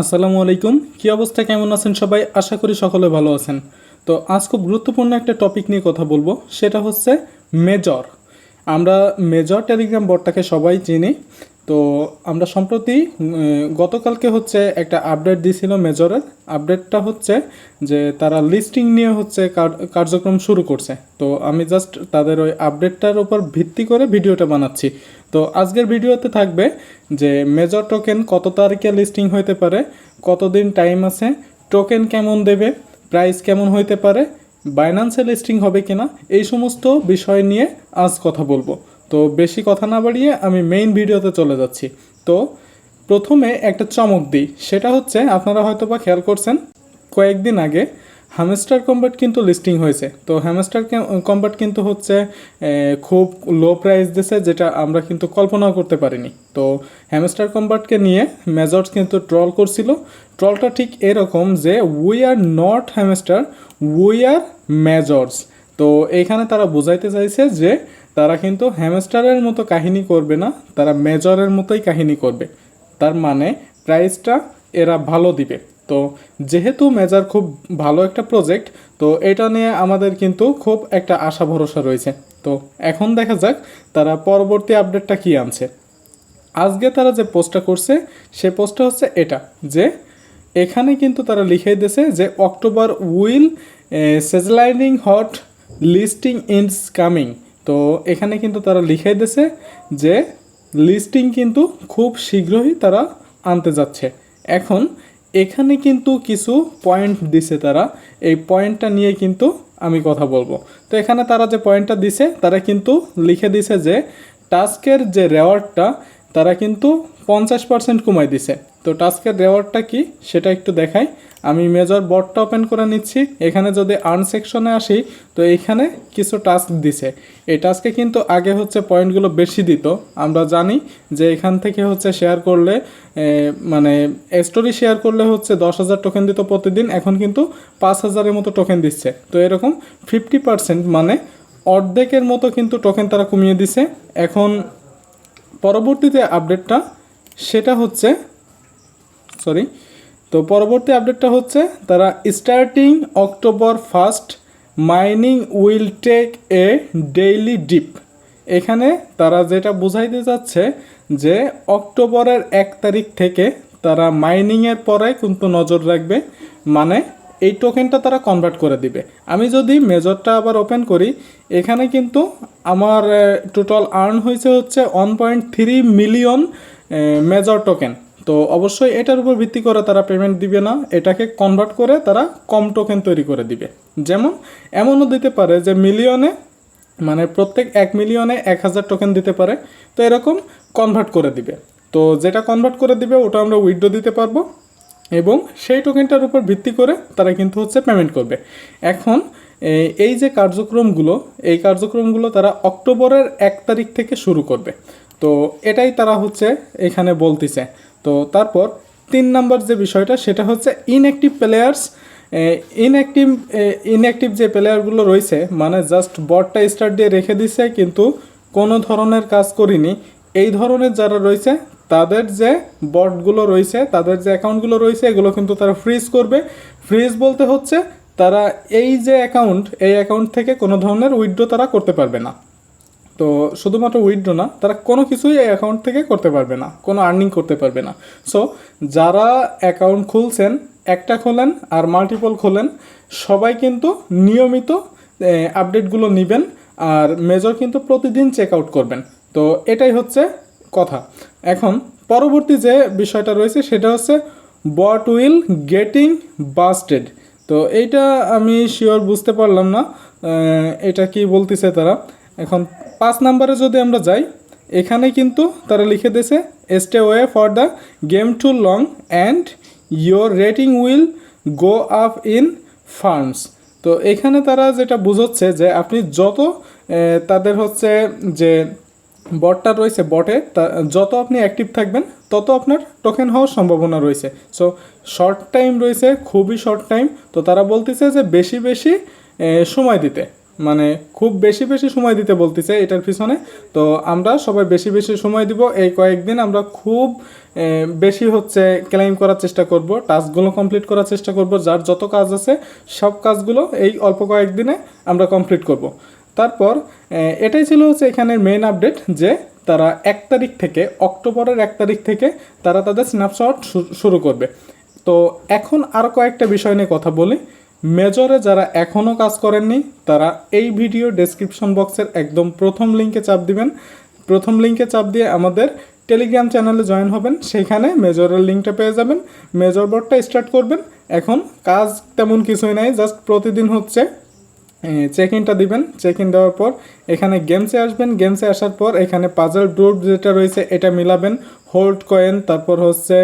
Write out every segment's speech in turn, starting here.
আসসালামু আলাইকুম। কী অবস্থা? কেমন আছেন সবাই? আশা করি সকলে ভালো আছেন। তো আজ খুব গুরুত্বপূর্ণ একটা টপিক নিয়ে কথা বলব। সেটা হচ্ছে মেজর। আমরা মেজর টেলিগ্রাম বোর্ডটাকে সবাই চিনি। তো আমরা সম্প্রতি গতকালকে হচ্ছে একটা আপডেট দিয়েছিল মেজরের আপডেটটা হচ্ছে যে তারা লিস্টিং নিয়ে হচ্ছে কার্যক্রম শুরু করছে। তো আমি জাস্ট তাদের ওই আপডেটটার উপর ভিত্তি করে ভিডিওটা বানাচ্ছি। তো আজকের ভিডিওতে থাকবে যে মেজর টোকেন কত তারিখে লিস্টিং হইতে পারে, কতদিন টাইম আছে টোকেন কেমন দেবে প্রাইস কেমন হইতে পারে বাইন্যান্সে লিস্টিং হবে কিনা, এই সমস্ত বিষয় নিয়ে আজ কথা বলব। তো বেশি কথা না বাড়িয়ে আমি মেইন ভিডিওতে চলে যাচ্ছি। তো প্রথমে একটা চমক দিই, সেটা হচ্ছে আপনারা হয়তো বা খেয়াল করছেন, কয়েকদিন আগে হ্যামস্টার কম্বাট কিন্তু লিস্টিং হয়েছে। তো হ্যামস্টার কম্বাট কিন্তু হচ্ছে খুব লো প্রাইস দিছে, যেটা আমরা কিন্তু কল্পনাও করতে পারিনি। তো হ্যামস্টার কম্বাটকে নিয়ে মেজর্স কিন্তু ট্রল করছিল। ট্রলটা ঠিক এরকম যে we are not hamster we are majors তো এখানে তারা বোঝাইতে চাইছে যে তারা কিন্তু হ্যামস্টারের মতো কাহিনী করবে না, তারা মেজরের মতোই কাহিনী করবে। তার মানে প্রাইসটা এরা ভালো দিবে। তো যেহেতু মেজার খুব ভালো একটা প্রজেক্ট তো এটা নিয়ে আমাদের কিন্তু খুব একটা আশা ভরসা রয়েছে। তো এখন দেখা যাক তারা পরবর্তী আপডেটটা কি আনছে। আজকে তারা যে পোস্টটা করছে, সে পোস্টটা হচ্ছে এটা, যে এখানে কিন্তু তারা লিখে দিয়েছে যে October will sizzling hot listing is coming তো এখানে কিন্তু তারা লিখে দিয়েছে যে লিস্টিং কিন্তু খুব শীঘ্রই তারা আনতে যাচ্ছে। এখন এখানে কিন্তু কিছু পয়েন্ট দিছে তারা। এই পয়েন্টটা নিয়ে কিন্তু আমি কথা বলব। তো এখানে তারা যে পয়েন্টটা দিছে তারা কিন্তু লিখে দিছে যে টাস্কের যে রেওয়ার্ডটা তারা কিন্তু পঞ্চাশ পার্সেন্ট কমাই দিছে। তো টাস্কের রেওয়ার্ডটা কি? সেটা একটু দেখাই। আমি মেজর বটটা ওপেন করে নিচ্ছি। এখানে যদি আর্ন সেকশনে আসি, তো এইখানে কিছু টাস্ক দিছে। এই টাস্কে কিন্তু আগে হচ্ছে পয়েন্টগুলো বেশি দিত। আমরা জানি যে এখান থেকে হচ্ছে শেয়ার করলে মানে স্টোরি শেয়ার করলে হচ্ছে দশ হাজার টোকেন দিত প্রতিদিন। এখন কিন্তু পাঁচ হাজারের মতো টোকেন দিচ্ছে। তো এরকম ফিফটি পার্সেন্ট মানে অর্ধেকের মতো কিন্তু টোকেন তারা কমিয়ে দিছে। এখন পরবর্তীতে আপডেটটা সেটা হচ্ছে সরি তো পরবর্তী আপডেটটা হচ্ছে তারা starting October first mining will take a daily dip এখানে তারা যেটা বোঝাইতে যাচ্ছে যে অক্টোবরের এক তারিখ থেকে তারা মাইনিংয়ের পরে কিন্তু নজর রাখবে। মানে এই টোকেনটা তারা কনভার্ট করে দিবে। আমি যদি মেজরটা আবার ওপেন করি, এখানে কিন্তু আমার টোটাল আর্ন হয়েছে হচ্ছে one point three million major token তো অবশ্যই এটার উপর ভিত্তি করে তারা পেমেন্ট দিবে না, এটাকে কনভার্ট করে তারা কম টোকেন তৈরি করে দিবে। যেমন, এমনও দিতে পারে যে মিলিয়নে মানে প্রত্যেক এক মিলিয়নে এক হাজার টোকেন দিতে পারে, তো এরকম কনভার্ট করে দিবে। তো যেটা কনভার্ট করে দিবে, ওটা আমরা উইড্রো দিতে পারব। এবং সেই টোকেনটার উপর ভিত্তি করে তারা কিন্তু হচ্ছে পেমেন্ট করবে। এখন এই- যে কার্যক্রমগুলো, এই কার্যক্রমগুলো তারা অক্টোবরের এক তারিখ থেকে শুরু করবে। তো এটাই তারা হচ্ছে এখানে বলতেছে। তো তারপর তিন নম্বর যে বিষয়টা, সেটা হচ্ছে ইনঅ্যাক্টিভ প্লেয়ার্স ইনঅ্যাক্টিভ ইনঅ্যাক্টিভ যে প্লেয়ারগুলো রয়েছে মানে জাস্ট বটটা স্টার্ট দিয়ে রেখে দিছে, কিন্তু কোনো ধরনের কাজ করিনি। এই ধরনের যারা রয়েছে তাদের যে বটগুলো রয়েছে, তাদের যে অ্যাকাউন্টগুলো রয়েছে, এগুলো কিন্তু তারা ফ্রিজ করবে। ফ্রিজ বলতে হচ্ছে তারা এই যে অ্যাকাউন্ট এই অ্যাকাউন্ট থেকে কোনো ধরনের উইথড্র তারা করতে পারবে না। তো শুধুমাত্র উইথড্র না, তারা কোনো কিছুই এই অ্যাকাউন্ট থেকে করতে পারবে না, কোনো আর্নিং করতে পারবে না। সো যারা অ্যাকাউন্ট খুলছেন, একটা খোলেন আর মাল্টিপল খোলেন, সবাই কিন্তু নিয়মিত আপডেটগুলো নেবেন আর মেজর কিন্তু প্রতিদিন চেক আউট করবেন। তো এটাই হচ্ছে কথা। এখন পরবর্তী যে বিষয়টা রয়েছে সেটা হচ্ছে বট উইল গেটিং বাস্টেড তো এইটা আমি শিওর বুঝতে পারলাম না এটা কি বলতেছে তারা? এখন পাঁচ নাম্বারে যদি আমরা যাই, এখানে কিন্তু তারা লিখে দিয়েছে stay way for the game too long and your rating will go up in farms তো এখানে তারা যেটা বুঝচ্ছে যে আপনি যত তাদের হচ্ছে যে বটটা রয়েছে বটে যত আপনি অ্যাক্টিভ থাকবেন, তত আপনার টোকেন হওয়ার সম্ভাবনা রয়েছে। সো শর্ট টাইম রয়েছে, খুবই শর্ট টাইম তো তারা বলতেছে যে বেশি বেশি সময় দিতে। মানে খুব বেশি বেশি সময় দিতে বলতেছে এটার পিছনে। তো আমরা সবাই বেশি বেশি সময় দিব, এই কয়েকদিন আমরা খুব বেশি হচ্ছে ক্লেম করার চেষ্টা করব টাস্কগুলো কমপ্লিট করার চেষ্টা করব, যার যত কাজ আছে, সব কাজগুলো এই অল্প কয়েকদিনে আমরা কমপ্লিট করব। তারপর এটাই ছিল হচ্ছে এখানের মেন আপডেট যে তারা এক তারিখ থেকে, অক্টোবরের এক তারিখ থেকে তারা তাদের স্ন্যাপশট শুরু করবে। তো এখন আর কয়েকটা বিষয় নিয়ে কথা বলি। মেজরে যারা এখনও কাজ করেননি, তারা এই ভিডিও ডেসক্রিপশন বক্সের একদম প্রথম লিঙ্কে চাপ দিবেন। প্রথম লিঙ্কে চাপ দিয়ে আমাদের টেলিগ্রাম চ্যানেলে জয়েন হবেন। সেখানে মেজরের লিঙ্কটা পেয়ে যাবেন। মেজর বোর্ডটা স্টার্ট করবেন। এখন কাজ তেমন কিছুই নাই জাস্ট প্রতিদিন হচ্ছে চেক ইনটা দিবেন। চেক ইন দেওয়ার পর এখানে গেমসে আসবেন। গেমসে আসার পর এখানে পাজল ডোর যেটা রয়েছে এটা মিলাবেন। হোল্ড কয়েন তারপর হচ্ছে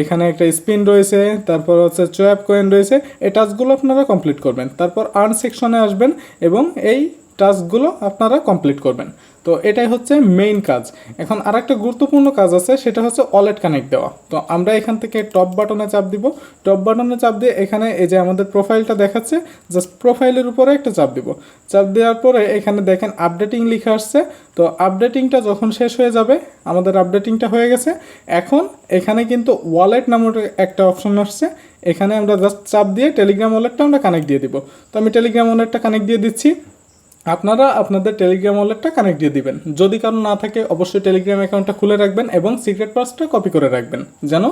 এখানে একটা স্পিন রয়েছে, তারপর হচ্ছে চোয়াপ কয়েন রয়েছে। এই টাচগুলো আপনারা কমপ্লিট করবেন। তারপর আর্ন সেকশনে আসবেন এবং এই টাস্কগুলো আপনারা কমপ্লিট করবেন। তো এটাই হচ্ছে মেইন কাজ। এখন আর একটা গুরুত্বপূর্ণ কাজ আছে, সেটা হচ্ছে ওয়ালেট কানেক্ট দেওয়া। তো আমরা এখান থেকে টপ বাটনে চাপ দিব। টপ বাটনে চাপ দিয়ে এখানে এই যে আমাদের প্রোফাইলটা দেখাচ্ছে জাস্ট প্রোফাইলের উপরে একটা চাপ দিব। চাপ দেওয়ার পরে এখানে দেখেন আপডেটিং লিখে আসছে। তো আপডেটিংটা যখন শেষ হয়ে যাবে, আমাদের আপডেটিংটা হয়ে গেছে। এখন এখানে কিন্তু ওয়ালেট নামের একটা অপশন আসছে। এখানে আমরা জাস্ট চাপ দিয়ে টেলিগ্রাম ওয়ালেটটা আমরা কানেক্ট দিয়ে দিব। তো আমি টেলিগ্রাম ওয়ালেটটা কানেক্ট দিয়ে দিচ্ছি। আপনারা আপনাদের টেলিগ্রাম ওয়ালেটটা কানেক্ট দিয়ে দিবেন। যদি কারও না থাকে, অবশ্যই টেলিগ্রাম অ্যাকাউন্টটা খুলে রাখবেন এবং সিক্রেট পাসটা কপি করে রাখবেন, যেন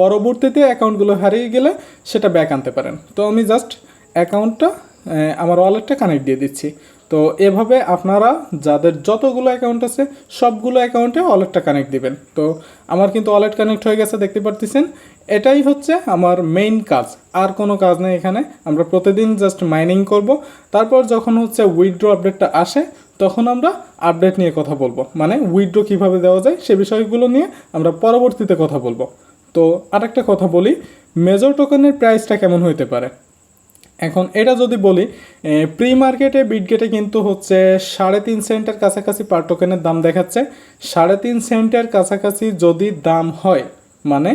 পরবর্তীতে অ্যাকাউন্টগুলো হারিয়ে গেলে সেটা ব্যাক আনতে পারেন। তো আমি জাস্ট অ্যাকাউন্টটা আমার ওয়ালেটটা কানেক্ট দিয়ে দিচ্ছি। তো এভাবে আপনারা যাদের যতগুলো অ্যাকাউন্ট আছে, সবগুলো অ্যাকাউন্টে ওয়ালেটটা কানেক্ট দিবেন। তো আমার কিন্তু ওয়ালেট কানেক্ট হয়ে গেছে, দেখতে পারতেছেন? এটাই হচ্ছে আমার মেইন কাজ। আর কোনো কাজ নেই এখানে। আমরা প্রতিদিন জাস্ট মাইনিং করব। তারপর যখন হচ্ছে উইথড্র আপডেটটা আসে, তখন আমরা আপডেট নিয়ে কথা বলব। মানে উইথড্র কীভাবে দেওয়া যায়, সে বিষয়গুলো নিয়ে আমরা পরবর্তীতে কথা বলব। তো আরেকটা কথা বলি মেজর টোকেনের প্রাইসটা কেমন হইতে পারে? এখন এটা যদি বলি প্রি মার্কেটে বিটগেটে কিন্তু হচ্ছে সাড়ে তিন সেন্টের কাছাকাছি পার টোকেনের দাম দেখাচ্ছে। সাড়ে তিন সেন্টের কাছাকাছি যদি দাম হয় মানে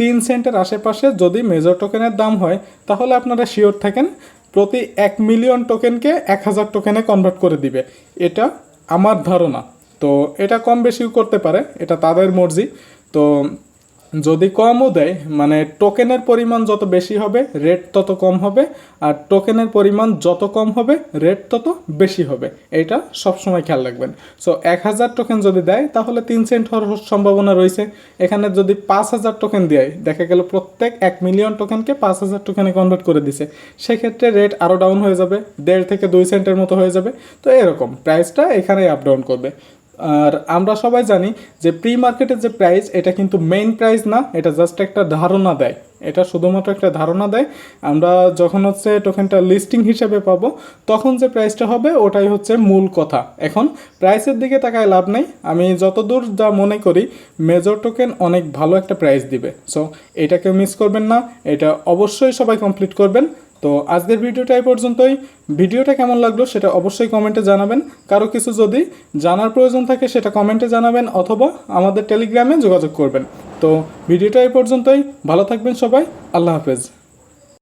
তিন সেন্টের আশেপাশে যদি মেজর টোকেনের দাম হয়, তাহলে আপনারা শিওর থাকেন, প্রতি এক মিলিয়ন টোকেনকে এক হাজার টোকেনে কনভার্ট করে দিবে। এটা আমার ধারণা। তো এটা কম বেশিও করতে পারে, এটা তাদের মর্জি। তো যদি কমও দেয় মানে টোকেনের পরিমাণ যত বেশি হবে রেট তত কম হবে, আর টোকেনের পরিমাণ যত কম হবে রেট তত বেশি হবে। এটা সবসময় খেয়াল রাখবেন। সো এক হাজার টোকেন যদি দেয়, তাহলে তিন সেন্ট হওয়ার সম্ভাবনা রয়েছে। এখানে যদি পাঁচ হাজার টোকেন দেয়, দেখা গেল প্রত্যেক এক মিলিয়ন টোকেনকে পাঁচ হাজার টোকেনে কনভার্ট করে দিছে। সেক্ষেত্রে রেট আরও ডাউন হয়ে যাবে, দেড় থেকে দুই সেন্টের মতো হয়ে যাবে। তো এরকম প্রাইসটা এখানেই আপ ডাউন করবে। আর আমরা সবাই জানি যে প্রি মার্কেটের যে প্রাইস এটা কিন্তু মেইন প্রাইস না, এটা জাস্ট একটা ধারণা দেয়। এটা শুধুমাত্র একটা ধারণা দেয়। আমরা যখন হচ্ছে টোকেনটা লিস্টিং হিসেবে পাবো, তখন যে প্রাইসটা হবে, ওটাই হচ্ছে মূল কথা। এখন প্রাইসের দিকে তাকায় লাভ নেই। আমি যতদূর যা মনে করি মেজর টোকেন অনেক ভালো একটা প্রাইস দিবে। সো এটাকে মিস করবেন না। এটা অবশ্যই সবাই কমপ্লিট করবেন। তো আজকের ভিডিওটা এই পর্যন্তই। ভিডিওটা কেমন লাগল সেটা অবশ্যই কমেন্টে জানাবেন। কারও কিছু যদি জানার প্রয়োজন থাকে সেটা কমেন্টে জানাবেন অথবা আমাদের টেলিগ্রামে যোগাযোগ করবেন। তো ভিডিওটা এই পর্যন্তই। ভালো থাকবেন সবাই। আল্লাহ হাফেজ।